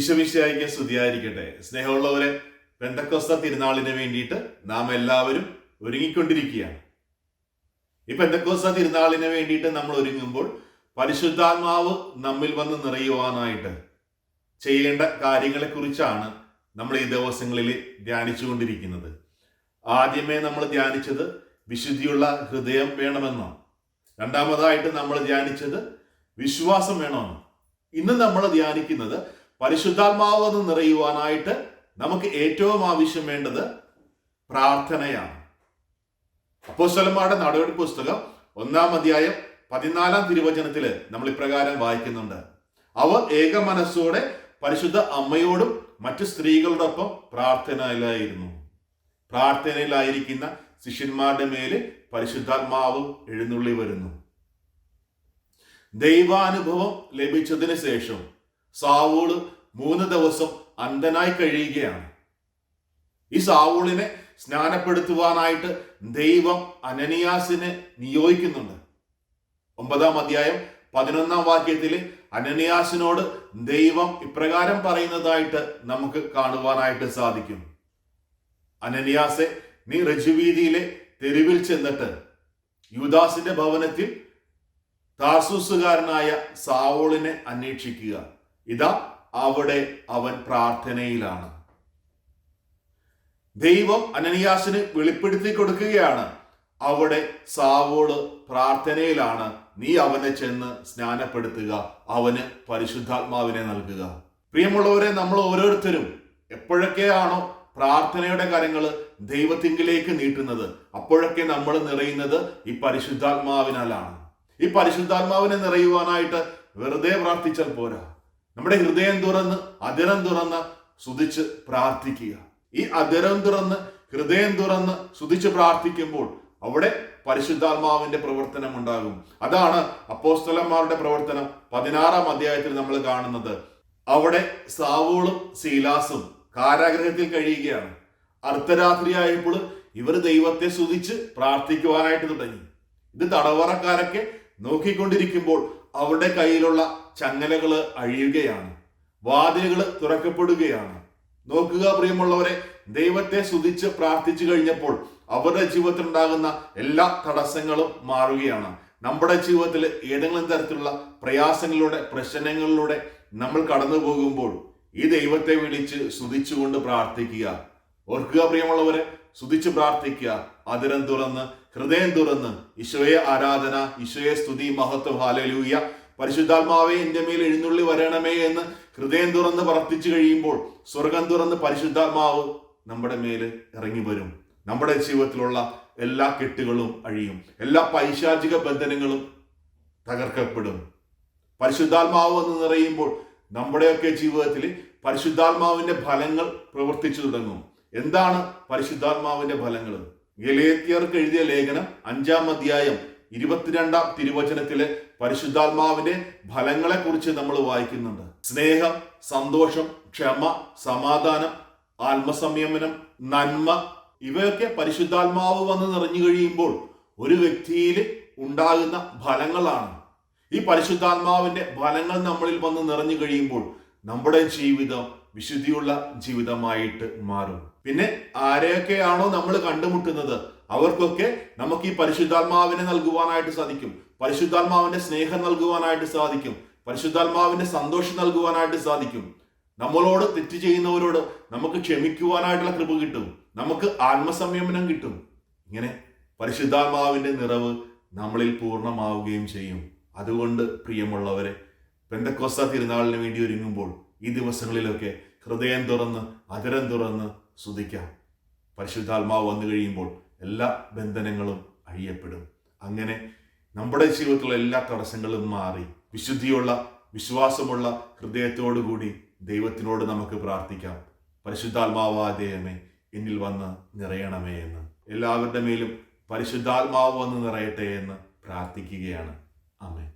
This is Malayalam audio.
ഈശോമിശിയായിക്ക് സ്തുതിയായിരിക്കട്ടെ. സ്നേഹമുള്ളവരെ പെന്തക്കോസ്ത തിരുനാളിന് വേണ്ടിയിട്ട് നാം എല്ലാവരും ഒരുങ്ങിക്കൊണ്ടിരിക്കുകയാണ്. ഈ പെന്തക്കോസ്ത തിരുനാളിന് വേണ്ടിയിട്ട് നമ്മൾ ഒരുങ്ങുമ്പോൾ പരിശുദ്ധാത്മാവ് നമ്മിൽ വന്ന് നിറയുവാനായിട്ട് ചെയ്യേണ്ട കാര്യങ്ങളെക്കുറിച്ചാണ് നമ്മൾ ഈ ദിവസങ്ങളിൽ ധ്യാനിച്ചു കൊണ്ടിരിക്കുന്നത് ആദ്യമേ നമ്മൾ ധ്യാനിച്ചത് വിശുദ്ധിയുള്ള ഹൃദയം വേണമെന്നോ രണ്ടാമതായിട്ട് നമ്മൾ ധ്യാനിച്ചത് വിശ്വാസം വേണമെന്നോ ഇന്ന് നമ്മൾ ധ്യാനിക്കുന്നത് പരിശുദ്ധാത്മാവ് എന്ന് നിറയുവാനായിട്ട് നമുക്ക് ഏറ്റവും ആവശ്യം വേണ്ടത് പ്രാർത്ഥനയാണ്. അപ്പോസ്തലന്മാരുടെ നടപടി പുസ്തകം ഒന്നാം അധ്യായം പതിനാലാം തിരുവചനത്തിൽ നമ്മൾ ഇപ്രകാരം വായിക്കുന്നുണ്ട്. അവർ ഏക മനസ്സോടെ പരിശുദ്ധ അമ്മയോടും മറ്റു സ്ത്രീകളോടൊപ്പം പ്രാർത്ഥനയിലായിരുന്നു. പ്രാർത്ഥനയിലായിരിക്കുന്ന ശിഷ്യന്മാരുടെ മേൽ പരിശുദ്ധാത്മാവ് എഴുന്നള്ളി വരുന്നു. ദൈവാനുഭവം ലഭിച്ചതിന് ശേഷം സാവൂൾ മൂന്ന് ദിവസം അന്ധനായി കഴിയുകയാണ്. ഈ സാവൂളിനെ സ്നാനപ്പെടുത്തുവാനായിട്ട് ദൈവം അനനിയാസിനെ നിയോഗിക്കുന്നുണ്ട്. ഒമ്പതാം അധ്യായം പതിനൊന്നാം വാക്യത്തിൽ അനനിയാസിനോട് ദൈവം ഇപ്രകാരം പറയുന്നതായിട്ട് നമുക്ക് കാണുവാനായിട്ട് സാധിക്കും. അനനിയാസെ നീ റജുവീതിയിലെ തെരുവിൽ ചെന്നിട്ട് യുദാസിന്റെ ഭവനത്തിൽ താർസൂസുകാരനായ സാവോളിനെ അന്വേഷിക്കുക. ഇതാ അവിടെ അവൻ പ്രാർത്ഥനയിലാണ്. ദൈവം അനനിയാസിന് വെളിപ്പെടുത്തി കൊടുക്കുകയാണ്. അവിടെ സാവോൾ പ്രാർത്ഥനയിലാണ്. നീ അവനെ ചെന്ന് സ്നാനപ്പെടുത്തുക. അവന് പരിശുദ്ധാത്മാവിനെ നൽകുക. പ്രിയമുള്ളവരെ നമ്മൾ ഓരോരുത്തരും എപ്പോഴൊക്കെയാണോ പ്രാർത്ഥനയുടെ കാര്യങ്ങൾ ദൈവത്തിങ്കിലേക്ക് നീട്ടുന്നത് അപ്പോഴൊക്കെ നമ്മൾ നിറയുന്നത് ഈ പരിശുദ്ധാത്മാവിനാലാണ്. ഈ പരിശുദ്ധാത്മാവിനെ നിറയുവാനായിട്ട് വെറുതെ പ്രാർത്ഥിച്ചാൽ പോരാ. നമ്മുടെ ഹൃദയം തുറന്ന് അതിരം തുറന്ന് സ്തുതിച്ച് പ്രാർത്ഥിക്കുക. ഈ അതിരം തുറന്ന് ഹൃദയം തുറന്ന് സ്തുതിച്ച് പ്രാർത്ഥിക്കുമ്പോൾ അവിടെ പരിശുദ്ധാത്മാവിന്റെ പ്രവർത്തനം ഉണ്ടാകും. അതാണ് അപ്പോസ്തലന്മാരുടെ പ്രവർത്തനം. പതിനാറാം അധ്യായത്തിൽ നമ്മൾ കാണുന്നത്. അവിടെ സാവൂളും സീലാസും കാരാഗ്രഹത്തിൽ കഴിയുകയാണ്. അർദ്ധരാത്രിയായപ്പോൾ ഇവർ ദൈവത്തെ സ്തുതിച്ച് പ്രാർത്ഥിക്കുവാനായിട്ട് തുടങ്ങി. ഇത് തടവറക്കാരൊക്കെ നോക്കിക്കൊണ്ടിരിക്കുമ്പോൾ അവരുടെ കയ്യിലുള്ള ചങ്ങലകൾ അഴിയുകയാണ്. വാതിലുകൾ തുറക്കപ്പെടുകയാണ്. നോക്കുക പ്രിയമുള്ളവരെ ദൈവത്തെ സ്തുതിച്ച് പ്രാർത്ഥിച്ചു കഴിഞ്ഞപ്പോൾ അവരുടെ ജീവിതത്തിൽ ഉണ്ടാകുന്ന എല്ലാ തടസ്സങ്ങളും മാറുകയാണ്. നമ്മുടെ ജീവിതത്തിൽ ഏതെങ്കിലും തരത്തിലുള്ള പ്രയാസങ്ങളിലൂടെ പ്രശ്നങ്ങളിലൂടെ നമ്മൾ കടന്നു പോകുമ്പോൾ ഈ ദൈവത്തെ വിളിച്ച് സ്തുതിച്ചുകൊണ്ട് പ്രാർത്ഥിക്കുക. ഓർക്കുക പ്രിയമുള്ളവരെ സ്തുതിച്ച് പ്രാർത്ഥിക്കുക. അതിരം തുറന്ന് ഹൃദയം തുറന്ന് ഈശോയെ ആരാധന ഈശോയെ സ്തുതി മഹത്വം ഹാലലൂയ പരിശുദ്ധാത്മാവെ എന്റെ മേൽ എഴുന്നള്ളി വരണമേ എന്ന് ഹൃദയം തുറന്ന് പ്രാർത്ഥിച്ചു കഴിയുമ്പോൾ സ്വർഗം തുറന്ന് പരിശുദ്ധാത്മാവ് നമ്മുടെ മേൽ ഇറങ്ങി വരും. നമ്മുടെ ജീവിതത്തിലുള്ള എല്ലാ കെട്ടുകളും അഴിയും. എല്ലാ പൈശാചിക ബന്ധനങ്ങളും തകർക്കപ്പെടും. പരിശുദ്ധാത്മാവ് എന്ന് നിറയുമ്പോൾ നമ്മുടെയൊക്കെ ജീവിതത്തിൽ പരിശുദ്ധാത്മാവിന്റെ ഫലങ്ങൾ പ്രവർത്തിച്ചു തുടങ്ങും. എന്താണ് പരിശുദ്ധാത്മാവിന്റെ ഫലങ്ങൾ? ഗലേത്യർക്ക് എഴുതിയ ലേഖനം അഞ്ചാം അധ്യായം ഇരുപത്തിരണ്ടാം തിരുവചനത്തിലെ പരിശുദ്ധാത്മാവിന്റെ ഫലങ്ങളെ കുറിച്ച് നമ്മൾ വായിക്കുന്നുണ്ട്. സ്നേഹം സന്തോഷം ക്ഷമ സമാധാനം ആത്മസംയമനം നന്മ ഇവയൊക്കെ പരിശുദ്ധാത്മാവ് വന്ന് നിറഞ്ഞു കഴിയുമ്പോൾ ഒരു വ്യക്തിയിൽ ഉണ്ടാകുന്ന ഫലങ്ങളാണ്. ഈ പരിശുദ്ധാത്മാവിന്റെ ഫലങ്ങൾ നമ്മളിൽ വന്ന് നിറഞ്ഞു കഴിയുമ്പോൾ നമ്മുടെ ജീവിതം വിശുദ്ധിയുള്ള ജീവിതമായിട്ട് മാറും. പിന്നെ ആരെയൊക്കെയാണോ നമ്മൾ കണ്ടുമുട്ടുന്നത്? അവർക്കൊക്കെ നമുക്ക് ഈ പരിശുദ്ധാത്മാവിനെ നൽകുവാനായിട്ട് സാധിക്കും. പരിശുദ്ധാത്മാവിന്റെ സ്നേഹം നൽകുവാനായിട്ട് സാധിക്കും. പരിശുദ്ധാത്മാവിന്റെ സന്തോഷം നൽകുവാനായിട്ട് സാധിക്കും. നമ്മളോട് തെറ്റ് ചെയ്യുന്നവരോട് നമുക്ക് ക്ഷമിക്കുവാനായിട്ടുള്ള കൃപ കിട്ടും. നമുക്ക് ആത്മസംയമനം കിട്ടും. ഇങ്ങനെ പരിശുദ്ധാത്മാവിന്റെ നിറവ് നമ്മളിൽ പൂർണമാവുകയും ചെയ്യും. അതുകൊണ്ട് പ്രിയമുള്ളവരെ പെന്തക്കോസ്ത തിരുനാളിന് വേണ്ടി ഒരുങ്ങുമ്പോൾ ഈ ദിവസങ്ങളിലൊക്കെ ഹൃദയം തുറന്ന് അതിരം തുറന്ന് സ്തുതിക്കാം. പരിശുദ്ധാത്മാവ് വന്നു കഴിയുമ്പോൾ എല്ലാ ബന്ധനങ്ങളും അഴിയപ്പെടും അങ്ങനെ നമ്മുടെ ജീവിതത്തിലുള്ള എല്ലാ തടസ്സങ്ങളും മാറി. വിശുദ്ധിയുള്ള വിശ്വാസമുള്ള ഹൃദയത്തോടുകൂടി ദൈവത്തിനോട് നമുക്ക് പ്രാർത്ഥിക്കാം. പരിശുദ്ധാത്മാവാദേയമേ എന്നിൽ വന്ന് നിറയണമേ എന്ന്. എല്ലാവരുടെ മേലും പരിശുദ്ധാത്മാവ് വന്ന് നിറയട്ടെ എന്ന് പ്രാർത്ഥിക്കുകയാണ്. ആമേൻ